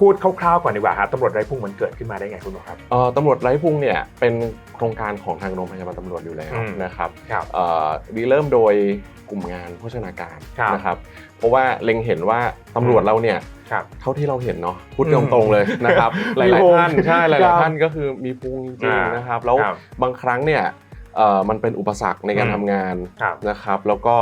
พูดคร่าวๆก่อนดีกว่าครับตำรวจไร้พุ่งมันเกิดขึ้นมาได้ไงคุณหมอครับเอ่อตำรวจไร้พุงเนี่ยเป็นโครงการของทางโรงพยาบาลตำรวจอยู่แล้วอืมนะครับครับเอ่อริเริ่มโดยกลุ่มงานโภชนาการครับนะครับเพราะว่าเล็งเห็นว่าตำรวจเราเนี่ยครับเท่าที่เราเห็นเนาะพูดอืมตรงๆเลยนะครับหมีลายพุงๆท่านใช่หครัลายบๆท่านก็คือมีพุงจริงอ่าๆนะครับแล้วครับบางครั้งเนี่ยเอ่อมันเป็นอุปสรรคในการอืมทำงานครับนะครับ แล้วก็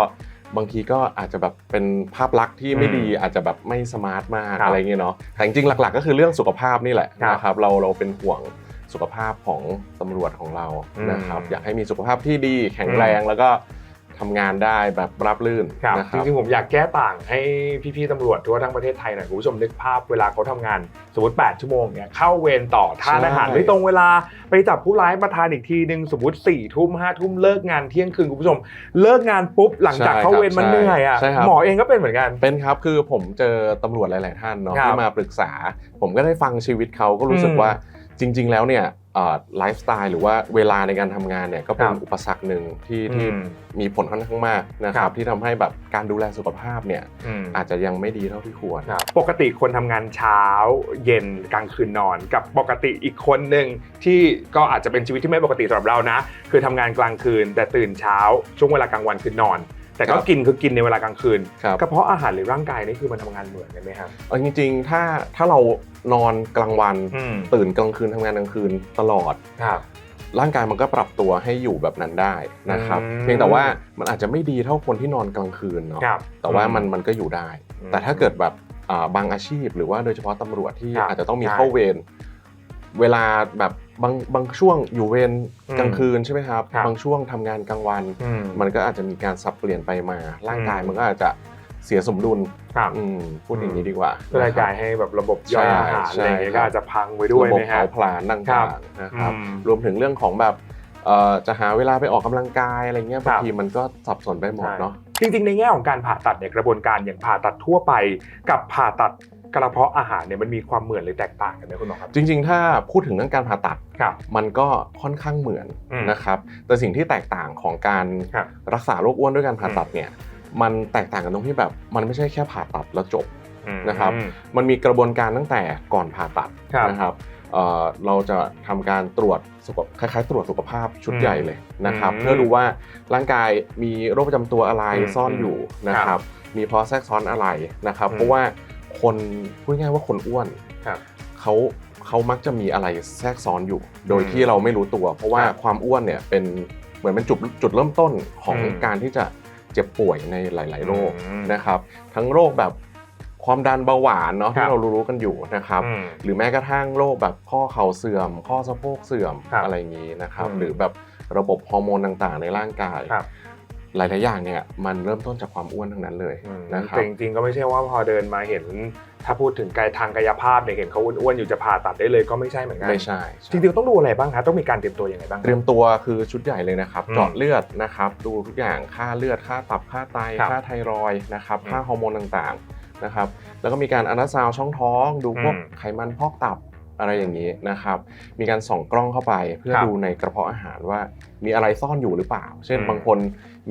บางทีก็อาจจะแบบเป็นภาพลักษณ์ที่ไม่อืมดีอาจจะแบบไม่สมาร์ทมากครับอะไรเงี้ยเนาะแต่จริงๆหลักๆ ก็คือเรื่องสุขภาพนี่แหละครับนะครับเราเราเป็นห่วงสุขภาพของตำรวจของเราอืมนะครับอยากให้มีสุขภาพที่ดีแข็งแรงแล้วก็ ทำงานได้แบบรับรื่นครับนะคจรับ ริงๆผมอยากแก้ต่างให้พี่ๆตำรวจทั่วทั้งประเทศไทยหน่อยคุณผู้ชมนึกภาพเวลาเขาทำงานสมมติ 8 ชั่วโมงเนี่ยเข้าเวรต่อทานอาหารใช่ ไม่ตรงเวลาไปจับผู้ร้ายมาทานอีกทีหนึ่งสมมติ4ี่ทุ่มห้าทุ่มเลิกงานเที่ยงคืนคุณผู้ชม เลิกงานปุ๊บหลังจากเข้าเวรมันเหนื่อยอะใช่ครับ หมอเองก็เป็นเหมือนกัน เป็นครับคือผมเจอตำรวจหลาย ๆ ท่านเนาะครับที่มาปรึกษา ผมก็ได้ฟังชีวิตเขาก็รู้สึกอืมว่าจริง ๆ แล้วเนี่ย ไลฟ์สไตล์หรือว่าเวลาในการทำงานเนี่ยก็เป็นครับอุปสรรคหนึ่งที่ที่อืมมีผลค่อนข้างมากนะคครัรับบที่ทำให้แบบการดูแลสุขภาพเนี่ยอืมอาจจะยังไม่ดีเท่าที่ควรครับปกติคนทำงานเช้าเย็นกลางคืนนอน กับปกติอีกคนหนึ่งที่ก็อาจจะเป็นชีวิตที่ไม่ปกติสำหรับเรานะ คือทำงานกลางคืนแต่ตื่นเช้าช่วงเวลากลางวันคือนอน แต่ก็ครับกินคือกินในเวลากลางคืนครับ กระเพาะอาหารหรือร่างกายนี่คือมันทำงานเหมือนกันไหมครับเอาจริงๆ ถ้าถ้าเรานอนกลางวัน อืมตื่นกลางคืนทำงานกลางคืนตลอด ครับ ร่างกายมันก็ปรับตัวให้อยู่แบบนั้นได้นะครับ อืม เพียงแต่ว่ามันอาจจะไม่ดีเท่าคนที่นอนกลางคืนเนาะ ครับ แต่ว่ามันมันก็อยู่ได้ อืมแต่ถ้าเกิดแบบอ่าบางอาชีพหรือว่าโดยเฉพาะตำรวจที่ครับอาจจะต้องมีใช่ เข้าเวรเวลาแบบ บางบางช่วงอยู่เวรอืมกลางคืนใช่ไหมครับครับบางช่วงทำงานกลางวันอืมมันก็อาจจะมีการสับเปลี่ยนไปมา ร่างกายอืมมันก็อาจจะเสียสมดุลครับอืมพูดอย่างนี้ดีกว่าร่างกายให้แบบระบบย่อยอาหารใช่อะไรอย่างเงี้ยใช่ก็อาจจะพังไปด้วยระบบนะฮะเผาผลาญต่ครับางๆนะครับอืมรวมถึงเรื่องของแบบเอ่อจะหาเวลาไปออกกำลังกายอะไรเงี้ยครับางทีมันก็สับสนไปหมดเนาะจริงๆในแง่ของการผ่าตัดเนี่ยกระบวนการอย่างผ่าตัดทั่วไป กับผ่าตัด กระเพาะอาหารเนี่ยมันมีความเหมือนหรือแตกต่างกันไหมคุณหมอครับ จริง ๆ ถ้าพูดถึงเรื่องการผ่าตัด ครับ มันก็ค่อนข้างเหมือนอืมนะครับ แต่สิ่งที่แตกต่างของการครับรักษาโรคอ้วนด้วยการผ่าตัดเนี่ยมันแตกต่างกันตรงที่แบบมันไม่ใช่แค่ผ่าตัดแล้วจบ นะครับอืมมันมีกระบวนการตั้งแต่ก่อนผ่าตัดครับ นะครับเอ่อเราจะทำการตรวจสุขคล้ายๆ ตรวจสุขภาพชุดอืมใหญ่เลยนะครับ อืมเพื่อดูว่าร่างกายมีโรคประจำตัวอะไรอืมซ่อนอยู่นะคครัรับบมีเพราะแทรกซ้อนอะไรนะครับ อืมเพราะว่า คนพูดง่ายๆว่าคนอ้วนครับเขาเขามักจะมีอะไรแทรกซ้อนอยู่ โดยอืมที่เราไม่รู้ตัว เพราะว่าครับความอ้วนเนี่ยเป็นเหมือนเป็นจุดจุดเริ่มต้นของอืมการที่จะเจ็บป่วยในหลาย ๆ โรคอืมนะครับ ทั้งโรคแบบความดันเบาหวานเนาะครัที่บเรารู้ๆกันอยู่นะครับอืมหรือแม้กระทั่งโรคแบบข้อเข่าเสื่อม ข้อสะโพกเสื่อมครับอะไรอย่างนี้นะครับอืมหรือแบบระบบฮอร์โมนต่างๆ ในร่างกายครับ หลายๆอย่างเนี่ยมันเริ่มต้นจากความอ้วนทั้งนั้นเลยอืมนะครับแต่จริงๆก็ไม่ใช่ว่าพอเดินมาเห็น ถ้าพูดถึงกายทางกายภาพเนี่ยเห็นเขาอ้วนๆอยู่จะผ่าตัดได้เลยก็ไม่ใช่เหมือนกันไม่ใช่จริงๆต้องดูอะไรบ้างครับต้องมีการเตรียมตัวยังไงบ้างเตรียมตัวคือชุดใหญ่เลยนะครับอืมเจาะเลือดนะครับดูทุกอย่างค่าเลือดค่าตับค่าไตครับค่าไทรอยด์นะครับอืมค่าฮอร์โมนต่างๆนะครับแล้วก็มีการอันดาซาวด์ช่องท้อง ดูพวกอืมไขมันพอกตับ อะไรอย่างนี้นะครับ มีการส่องกล้องเข้าไปเพื่อครับดูในกระเพาะอาหารว่ามีอะไรซ่อนอยู่หรือเปล่า เช่นอืมบางคน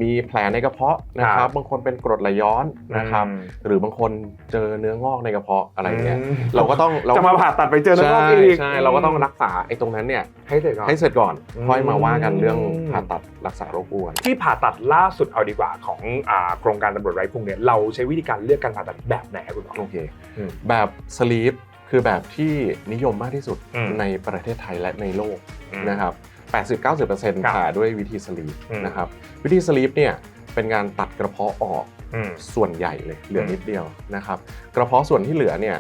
มีแผลในกระเพาะนะคครัรับ บางคนเป็นกรดไหลย้อนนะครับอืมหรือบางคนเจอเนื้องอกในกระเพาะอะไรเงี้ยอืมเราก็ต้องเราจะมาผ่าตัดไปเจอแล้วก็ใช่อีกใช่เราก็ต้องรักษาไอ้ตรงนั้นเนี่ยให้เสร็จก่อนให้เสร็จก่อนอืมค่อยมาว่ากันเรื่องผ่าตัดรักษาโรคอ้วนที่ผ่าตัดล่าสุดเอาดีกว่าของอ่าโครงการตำรวจไร้พุงเนี่ยเราใช้วิธีการเลือกการผ่าตัดแบบไหนครับคุณหมอโอเคอืมแบบสลีป คือแบบที่นิยมมากที่สุดอืมในประเทศไทยและในโลกอืมนะครับ80-90%ครับผ่าด้วยวิธีสลีปอืมนะครับวิธีสลีปเนี่ยเป็นการตัดกระเพาะออกอืมส่วนใหญ่เลยเหลืออมนิดเดียวนะครับกระเพาะส่วนที่เหลือเนี่ย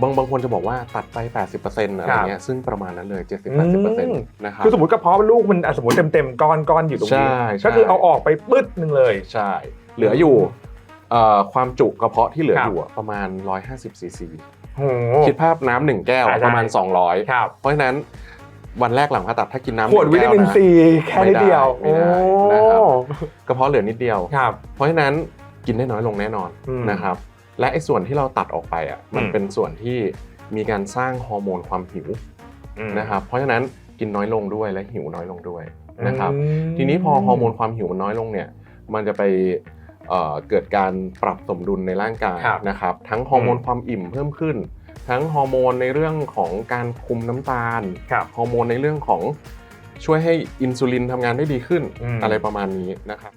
บางบางคนจะบอกว่าตัดไป 80%อะไรเงี้ยซึ่งประมาณนั้นเลย 70-80%นะครับคือสมมติกระเพาะลูกมันอะสมมติเต็มๆก้อนก้อนๆอยู่ตรงนี้ใช่ใช่ก็คือเอาออกไปปึ๊ดหนึ่งเลยใช่เหลืออยู่เอ่อความจุกระเพาะที่เหลือครับอยู่อะประมาณ 150ซีซีโอ้โห คิดภาพน้ำหนึ่งแก้วอ่าประมาณใช่200ครับเพราะฉะนั้นวันแรกหลังผ่าตัดถ้ากินน้ำขวดหวินึ่งตาแก้วมินนะซีแค่นิดเดียวไม่ได้ไม่ได้นะครับโอ้กระเพาะเหลือนิดเดียวครับเพราะฉะนั้นกินได้น้อยลงแน่นอนอืมนะครับ และไอ้ส่วนที่เราตัดออกไปอะมันอืมเป็นส่วนที่มีการสร้างฮอร์โมนความหิวอืมนะครับเพราะฉะนั้นกินน้อยลงด้วยและหิวน้อยลงด้วยนะครับอืมทีนี้พอฮอร์โมนความหิวมันน้อยลงเนี่ย มันจะไป เอ่อเกิดการปรับสมดุลในร่างกายครับนะครับทั้งฮอร์โมนอืมความอิ่มเพิ่มขึ้น ทั้งฮอร์โมนในเรื่องของการคุมน้ำตาลครับฮอร์โมนในเรื่องของช่วยให้อินซูลินทำงานได้ดีขึ้นอืมอะไรประมาณนี้นะครับ